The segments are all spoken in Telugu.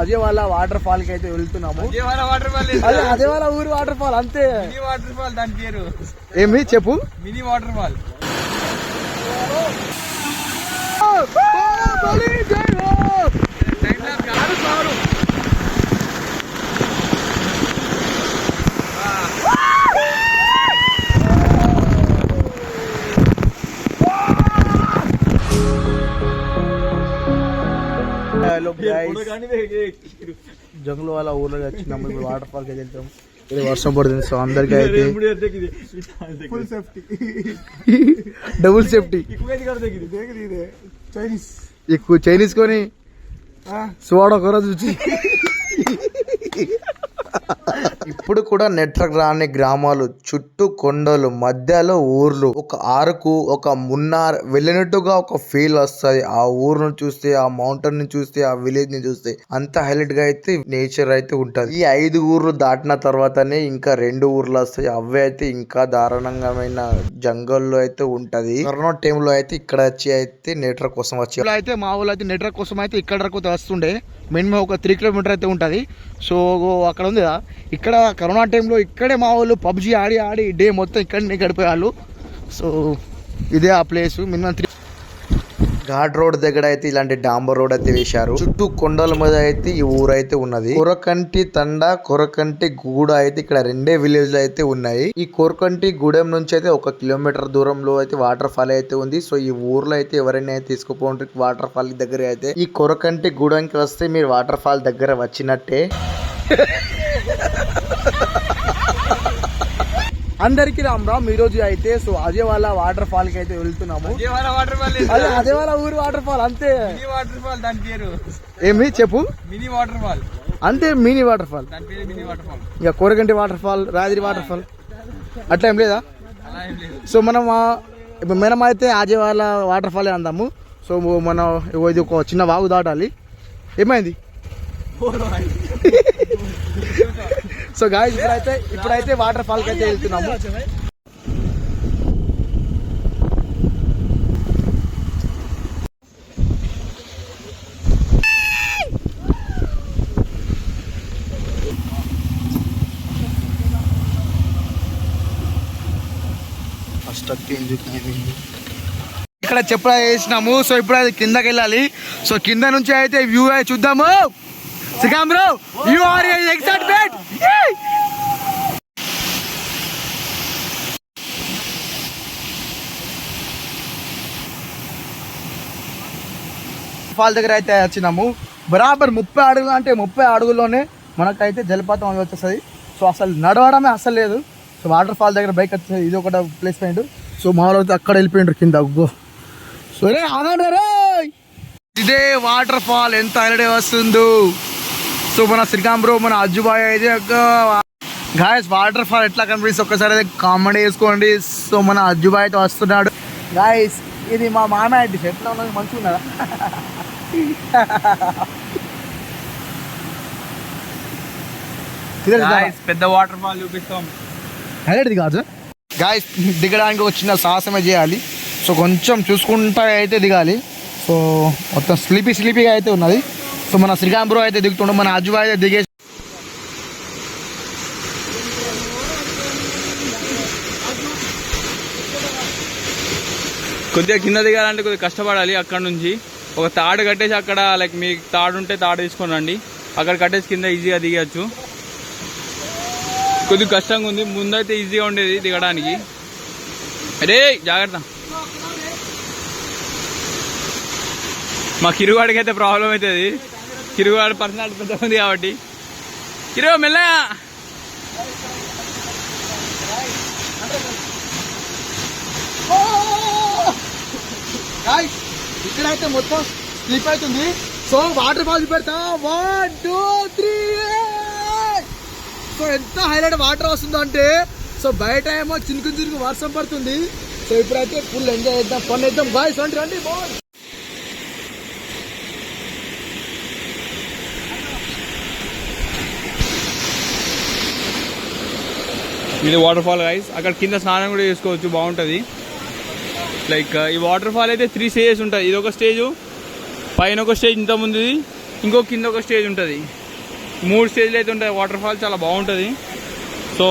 అజయ్ వాళ్ళ వాటర్ ఫాల్కి అయితే వెళ్తున్నాము. విజయవాడ వాటర్ ఫాల్ అదే అదే వాళ్ళ ఊరి వాటర్ ఫాల్ అంతే. మినీ వాటర్ ఫాల్ దాని పేరు. ఏమి చెప్పు? మినీ వాటర్ ఫాల్ హలో జంగుల వాళ్ళ ఊర్లో వచ్చినాము ఇప్పుడు వాటర్ ఫాల్కి అయితే వెళ్తాం. ఇది వర్షం పడుతుంది సో అందరికీ అయితే full safety double safety Chinese ఎక్కువ చైనీస్ కొని సోడ కూర చూసి. ఇప్పుడు కూడా నెట్వర్క్ రాని గ్రామాలు చుట్టూ కొండలు మధ్యలో ఊర్లు. ఒక ఆరుకు ఒక మున్నార్ వెళ్ళినట్టుగా ఒక ఫీల్ వస్తుంది. ఆ ఊరును చూస్తే ఆ మౌంటైన్ని చూస్తే ఆ విలేజ్ని చూస్తే అంత హైలైట్గా అయితే నేచర్ అయితే ఉంటుంది. ఈ ఐదు ఊర్లు దాటిన తర్వాతనే ఇంకా రెండు ఊర్లు వస్తాయి. అవే అయితే ఇంకా దారుణంగమైన జంగల్లో అయితే ఉంటది. కరోనా టైంలో అయితే ఇక్కడ వచ్చి అయితే నెట్వర్క్ కోసం వచ్చి అయితే మా ఊళ్ళో అయితే నెట్వర్క్ కోసం అయితే ఇక్కడ వరకు వస్తుండే. మినిమం ఒక త్రీ కిలోమీటర్ అయితే ఉంటుంది. సో అక్కడ ఉంది కదా ఇక్కడ కరోనా టైంలో ఇక్కడే మా వాళ్ళు పబ్జి ఆడి ఆడి డే మొత్తం ఇక్కడనే గడిపేవాళ్ళు. సో ఇదే ఆ place minimum three ghat road దగ్గర అయితే ఇలాంటి డాంబర్ రోడ్ అయితే వేశారు. చుట్టూ కొండల మీద అయితే ఈ ఊరు అయితే ఉన్నది. కొరకంటి తండ కొరకంటి గూడ అయితే ఇక్కడ రెండే విలేజ్ అయితే ఉన్నాయి. ఈ కొరకంటి గూడెం నుంచి అయితే ఒక కిలోమీటర్ దూరంలో అయితే వాటర్ ఫాల్ అయితే ఉంది. సో ఈ ఊర్లో అయితే ఎవరైనా అయితే తీసుకుపోండి వాటర్ ఫాల్ దగ్గర అయితే ఈ కొరకంటి గూడెంకి వస్తే మీరు వాటర్ ఫాల్ దగ్గర వచ్చినట్టే. అందరికి రామ్ రామ్. ఈ రోజు అయితే సో అజయ్ వాళ్ళ వాటర్ ఫాల్కి అయితే వెళ్తున్నాము. అదే వాళ్ళ ఊరి వాటర్ ఫాల్ అంతే. వాటర్ ఫాల్ దాని పేరు. ఏమి చెప్పు? మినీ వాటర్ ఫాల్ అంతే మినీ వాటర్ ఫాల్ ఇక కోరగంటి వాటర్ ఫాల్ రాదిరి వాటర్ ఫాల్ అట్లా ఏం లేదా? సో మనం మనం అయితే అజయ్ వాళ్ళ వాటర్ ఫాల్ అందాము. సో మనం ఇది ఒక చిన్న వాగు దాటాలి. ఏమైంది? సో గాయ ఇప్పుడైతే ఇప్పుడైతే వాటర్ ఫాల్కి అయితే వెళ్తున్నాము. ఇక్కడ చెప్ప వేసినాము సో ఇప్పుడు అది కిందకి వెళ్ళాలి. సో కింద నుంచి అయితే వ్యూ అయితే చూద్దాము. Srikanth bro you are excitement fall దగ్గర అయితే వచ్చినాము. బరాబర్ ముప్పై అడుగులు అంటే ముప్పై అడుగుల్లోనే మనకైతే జలపాతం అనేది వచ్చేస్తుంది. సో అసలు నడవడమే అసలు లేదు. సో వాటర్ ఫాల్ దగ్గర బైక్ వచ్చేది ఇది ఒక ప్లేస్ పాయింట్ సో మా అయితే అక్కడ వెళ్ళిపోయిండ్రు కింద. అగ్గో సో రే ఆగండి ఇదే వాటర్ ఫాల్ ఎంత అలడే వస్తుందో. సో మన శ్రీకాంత్ బ్రో మన అజ్జుబాయ్ అయితే గాయస్ వాటర్ ఫాల్ ఎట్లా కనిపిస్తుంది? ఒక్కసారి అయితే కామెడీ వేసుకోండి సో మన అజ్జుబాయ్ అయితే వస్తున్నాడు. గాయస్ ఇది మా మామయ్య డిష్ ఎట్లా ఉన్నది మంచిగా ఉన్నదా పెద్ద వాటర్ ఫాల్ చూపిస్తాం. హైలైట్ కాదు. గాయస్ దిగడానికి ఒక చిన్న సాహసమే చేయాలి. సో కొంచెం చూసుకుంటా అయితే దిగాలి. సో మొత్తం స్లీపీ స్లీపీగా అయితే ఉన్నది. సో మన శ్రీకాంత్ బ్రో అయితే దిగుతుండే మన అజ్జుబాయ్ అయితే దిగే కొద్దిగా కింద దిగాలంటే కొద్దిగా కష్టపడాలి అక్కడ నుంచి. ఒక తాడు కట్టేసి అక్కడ లైక్ మీకు తాడు ఉంటే తాడు తీసుకొని రండి. అక్కడ కట్టేసి కింద ఈజీగా దిగచ్చు. కొద్దిగా కష్టంగా ఉంది. ముందైతే ఈజీగా ఉండేది దిగడానికి. అరే జాగ్రత్త. మా కిరుగాడికి అయితే ప్రాబ్లం అవుతుంది. కిరుగాడు పర్సనాలిటీ పెద్ద ఉంది కాబట్టి. కిరు మెల్లగా. ఇక్కడైతే మొత్తం స్లిప్ అవుతుంది. సో వాటర్ ఫాల్స్ పెడతా. వన్ టూ త్రీ సో ఎంత హైలైట్ వాటర్ వస్తుందో అంటే సో బయట ఏమో చినుకు చినుకు వర్షం పడుతుంది. సో ఇప్పుడైతే ఫుల్ ఎంజాయ్ చేద్దాం పని చేద్దాం. బాయ్ రండి రండి బాయ్ ఇది వాటర్ ఫాల్ గైస్ అక్కడ కింద స్నానం కూడా చేసుకోవచ్చు బాగుంటుంది. లైక్ ఈ వాటర్ ఫాల్ అయితే త్రీ స్టేజెస్ ఉంటుంది ఇది ఒక స్టేజ్ పైన ఒక స్టేజ్ ఇంత ముందు ఇంకో కింద ఒక స్టేజ్ ఉంటుంది. మూడు స్టేజ్లు అయితే ఉంటాయి. వాటర్ ఫాల్ చాలా బాగుంటుంది. సో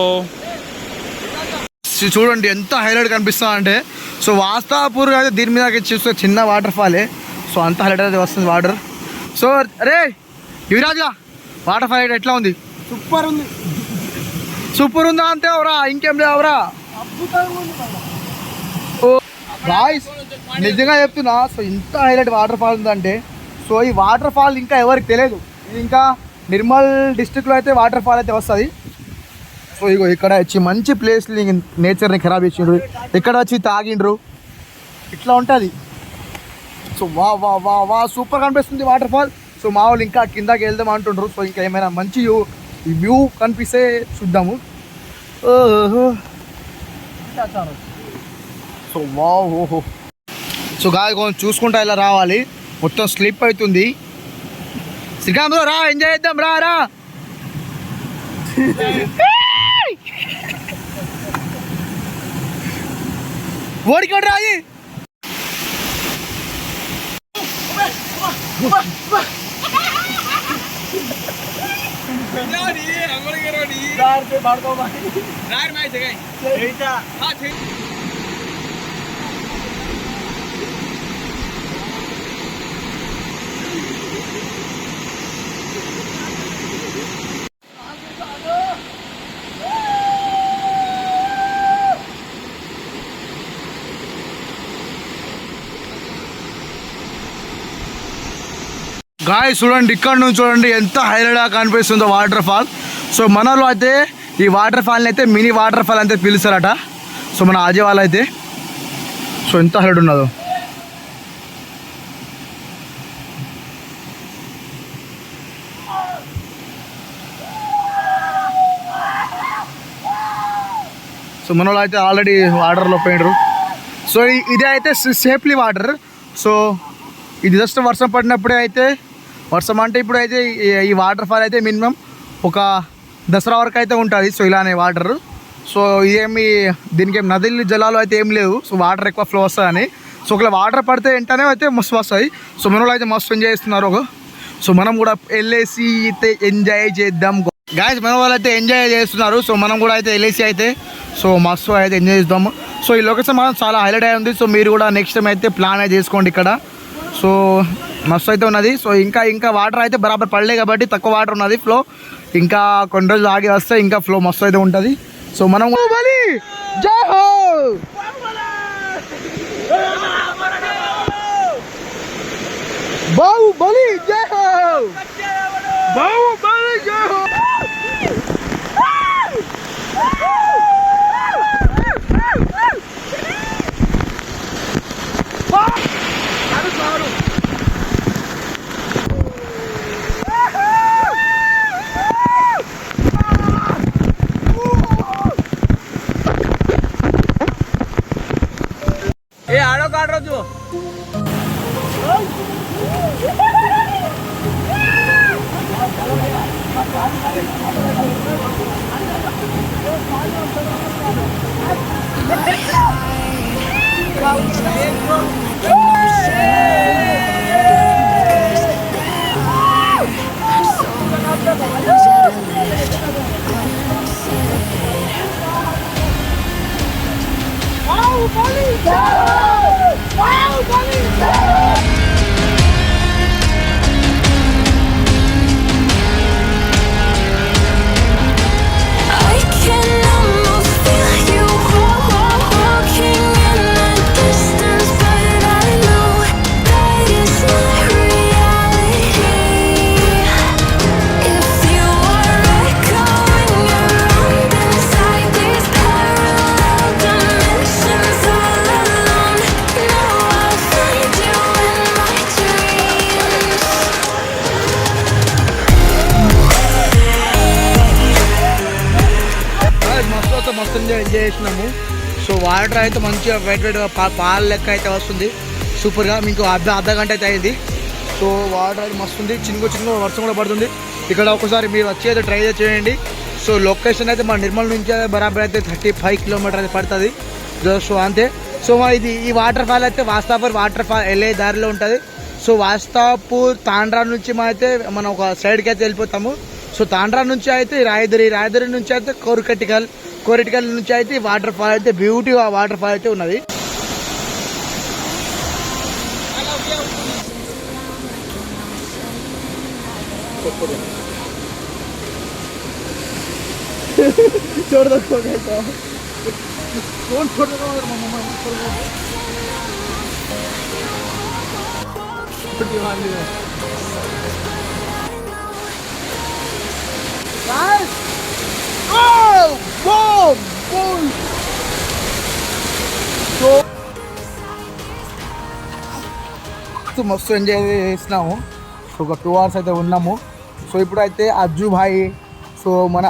చూడండి ఎంత హైలైట్ కనిపిస్తుంది అంటే సో వాస్తాపూర్ అయితే దీని మీద చూస్తే చిన్న వాటర్ ఫాలే సో అంత హైలైట్ అయితే వస్తుంది వాటర్ సో అరే యువరాజ్గా వాటర్ ఫాల్ అయితే ఎట్లా ఉంది? సూపర్ ఉంది. సూపర్ ఉందా అంతే అవరా ఇంకేం లేవరా? అద్భుతంగా గాయస్ నిజంగా చెప్తున్నా సో ఇంత హైలైట్ వాటర్ ఫాల్ ఉందంటే సో ఈ వాటర్ ఫాల్ ఇంకా ఎవరికి తెలియదు. ఇది ఇంకా నిర్మల్ డిస్టిక్లో అయితే వాటర్ ఫాల్ అయితే వస్తుంది. సో ఇగో ఇక్కడ వచ్చి మంచి ప్లేస్ నేచర్ని ఖరాబ్ చేసిండ్రు. ఇక్కడ వచ్చి తాగిండ్రు? ఇట్లా ఉంటుంది. సో వా వా వా వా సూపర్ కనిపిస్తుంది వాటర్ ఫాల్. సో మా వాళ్ళు ఇంకా కిందకి వెళ్దాం అంటుండ్రు. సో ఇంకా ఏమైనా మంచి వ్యూ కనిపిస్తే చూద్దాము. ఓహో. సో వా ఓహో. సో గాయ కొంచెం చూసుకుంటా ఇలా రావాలి. మొత్తం స్లిప్ అవుతుంది. శ్రీకాంత్ రా ఎంజాయ్ చేద్దాం రా రా. ఓడికోడు రాయి. గాయ చూడండి ఇక్కడ నుంచి చూడండి ఎంత హైలైట్గా కనిపిస్తుందో వాటర్ ఫాల్ సో మనలో అయితే ఈ వాటర్ ఫాల్ని అయితే మినీ వాటర్ ఫాల్ అయితే పిలుస్తారట. సో మన ఆజే వాళ్ళు అయితే. సో ఎంత హైలైట్ ఉన్నదో. సో మన వాళ్ళు అయితే ఆల్రెడీ వాటర్లో పోయినరు సో ఇది అయితే సేఫ్లీ వాటర్ సో ఇది జస్ట్ వర్షం పడినప్పుడే అయితే వర్షం అంటే ఇప్పుడు అయితే ఈ- ఈ వాటర్ ఫాల్ అయితే మినిమం ఒక దసరా వరకు అయితే ఉంటుంది సో ఇలానే వాటర్. సో ఇదేమి దీనికి ఏం నదులు జలాలు అయితే ఏం లేవు. సో వాటర్ ఎక్కువ ఫ్లో వస్తుందని. సో ఒకవేళ వాటర్ పడితే వెంటనే అయితే మస్తు వస్తాయి. సో మన వాళ్ళు అయితే మస్తు ఎంజాయ్ చేస్తున్నారు. ఒక సో మనం కూడా వెళ్ళేసి అయితే ఎంజాయ్ చేద్దాం. గాయస్ మన వాళ్ళు అయితే ఎంజాయ్ చేస్తున్నారు. సో మనం కూడా అయితే వెళ్ళేసి అయితే సో మస్తు అయితే ఎంజాయ్ చేద్దాము సో ఈ లొకేషన్ మనం చాలా హైలైట్ అయి ఉంది. సో మీరు కూడా నెక్స్ట్ టైం అయితే ప్లాన్ అయితే చేసుకోండి ఇక్కడ. సో మస్తు అయితే ఉన్నది. సో ఇంకా ఇంకా వాటర్ అయితే బరాబర్ పడలే కాబట్టి తక్కువ వాటర్ ఉన్నది. ఫ్లో ఇంకా కొన్ని రోజులు ఆగి వస్తే ఇంకా ఫ్లో మస్తు అయితే ఉంటుంది. సో మనం బలి! జై హో! బాహుబలి జై హో! ఏ ఆడో ఎంజాయ్ చేసినాము సో వాటర్ అయితే మంచిగా వెయిట్ వెయిట్ పాల లెక్క అయితే వస్తుంది. సూపర్గా మీకు అర్ధ అర్ధ గంట అయితే అయింది. సో వాటర్ అయితే మస్తు ఉంది. చిన్న చిన్న వర్షం కూడా పడుతుంది. ఇక్కడ ఒకసారి మీరు వచ్చి అయితే ట్రై చేయండి. సో లొకేషన్ అయితే మా నిర్మల్ నుంచి బరాబర్ అయితే థర్టీ ఫైవ్ కిలోమీటర్ అయితే పడుతుంది. సో అంతే. సో ఇది ఈ వాటర్ ఫాల్ అయితే వాస్తాపూర్ వాటర్ ఫాల్ వెళ్ళే దారిలో ఉంటుంది. సో వాస్తాపూర్ తాండ్రా నుంచి మనం అయితే మనం ఒక సైడ్కి అయితే వెళ్ళిపోతాము. సో తాండ్రా నుంచి అయితే రాయదరి రాయదరి నుంచి అయితే కోరికటికల్ కోరిటికల్ నుంచి అయితే వాటర్ ఫాల్ అయితే బ్యూటీ వాటర్ ఫాల్ అయితే ఉన్నది. మస్తు మస్తు ఎంజాయ్ చేసినాము. సో ఒక టూ అవర్స్ అయితే ఉన్నాము. సో ఇప్పుడు అయితే అజ్జు భాయ్ సో మన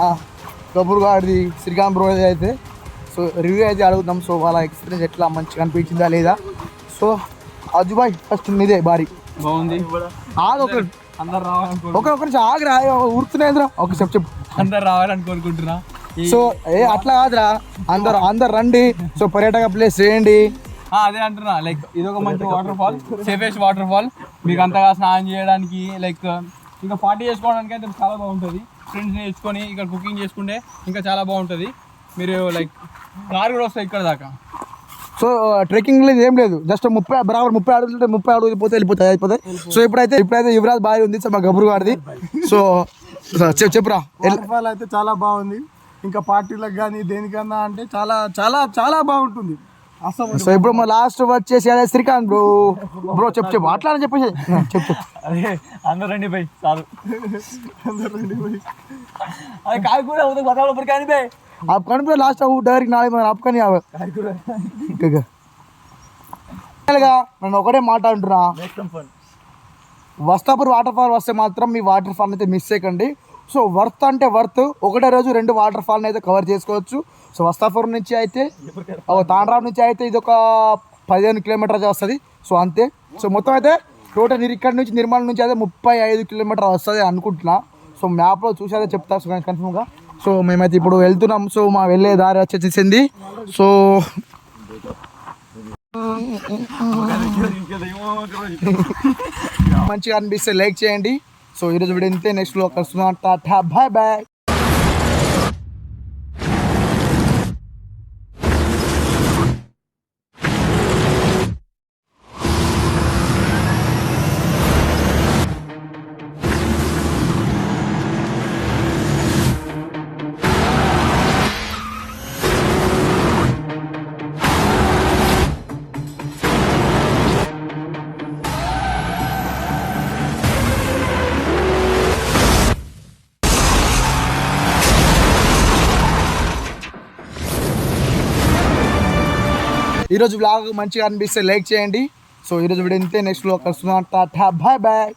కపూర్ గారిది శ్రీకాంత్ బ్రో అయితే సో రివ్యూ అయితే అడుగుతాం. సో వాళ్ళ ఎక్స్పీరియన్స్ ఎట్లా మంచిగా అనిపించిందా లేదా? సో అజ్జు భాయ్ ఫస్ట్ మీదే భారీ. బాగుంది. ఆగు ఒక అందరు రావాలని ఒక ఒక నిమిషం ఆగురా ఊరుతున్నాయిరా ఒక చెప్పు చెప్పు. అందరు రావాలని కోరుకుంటున్నా. సో ఏ అట్లా కాదురా. అందరు అందరు రండి. సో పర్యాటక ప్లేస్ చేయండి. ఆ, అదే అంటున్నా. లైక్ ఇది ఒక మంచి water fall safest water fall మీకు అంతగా స్నానం చేయడానికి లైక్ ఇంకా పార్టీ చేసుకోవడానికి అయితే చాలా బాగుంటుంది. ఫ్రెండ్స్ని తెచ్చుకొని ఇక్కడ కుకింగ్ చేసుకుంటే ఇంకా చాలా బాగుంటుంది. మీరు లైక్ కార్ కూడా వస్తాయి ఇక్కడ దాకా. సో ట్రెక్కింగ్ లేదు ఏం లేదు. జస్ట్ ముప్పై బరాబర్ ముప్పై అడుగుతుంటే ముప్పై అడుగు పోతే వెళ్ళిపోతాయి అయిపోతాయి. సో ఇప్పుడైతే ఇప్పుడైతే యువరాజ్ బాయ్ ఉంది సో మా గబురు గారిది సో చెప్పురా. వాటర్ఫాల్ అయితే చాలా బాగుంది. ఇంకా పార్టీలకు కానీ దేనికన్నా అంటే చాలా చాలా చాలా బాగుంటుంది. అసలు ఇప్పుడు మా లాస్ట్ వచ్చేసి అదే శ్రీకాంత్ బ్రో బ్రో చెప్పు చెప్పు. అట్లా అని చెప్పేసి చెప్పు. అదే అందరు రండి బై చాలు. అందరు రండి బై. అది కాయ కూడా ఉదయం వాతావరణం కానీ బై. आप कौन లాస్ట్ लास्ट आउट डायरेक्ट नाले मैं आपका नहीं आवे ठीक है నన్ను ఒకటే మాట అంటున్నా. వస్తాపూర్ వాటర్ ఫాల్ వస్తే మాత్రం మీ వాటర్ ఫాల్ అయితే మిస్ చేయకండి. సో వర్త్ అంటే వర్త్ ఒకటే రోజు రెండు వాటర్ ఫాల్ని అయితే కవర్ చేసుకోవచ్చు. సో వస్తాపూర్ నుంచి అయితే ఓ తాండ్రా నుంచి అయితే ఇది ఒక పదిహేను కిలోమీటర్ వస్తుంది. సో అంతే. సో మొత్తం అయితే టోటల్ మీరు ఇక్కడ నుంచి నిర్మల్ నుంచి అయితే ముప్పై ఐదు కిలోమీటర్ వస్తుంది అనుకుంటున్నా. సో మ్యాప్లో చూసి అయితే చెప్తా సో కన్ఫర్మ్గా సో మేమైతే ఇప్పుడు వెళ్తున్నాం. సో మా వెళ్ళే దారి వచ్చేసింది సో మంచిగా అనిపిస్తే లైక్ చేయండి. సో ఈరోజు వీడియో ఇంతే. నెక్స్ట్లో కలుస్తున్నా టాటా బాయ్ బాయ్. ఈరోజు బ్లాగ్ మంచిగా అనిపిస్తే లైక్ చేయండి. సో ఈరోజు వీడియో ఇంతే. నెక్స్ట్ బ్లాగ్ కలుస్తున్నా టాటా బాయ్ బాయ్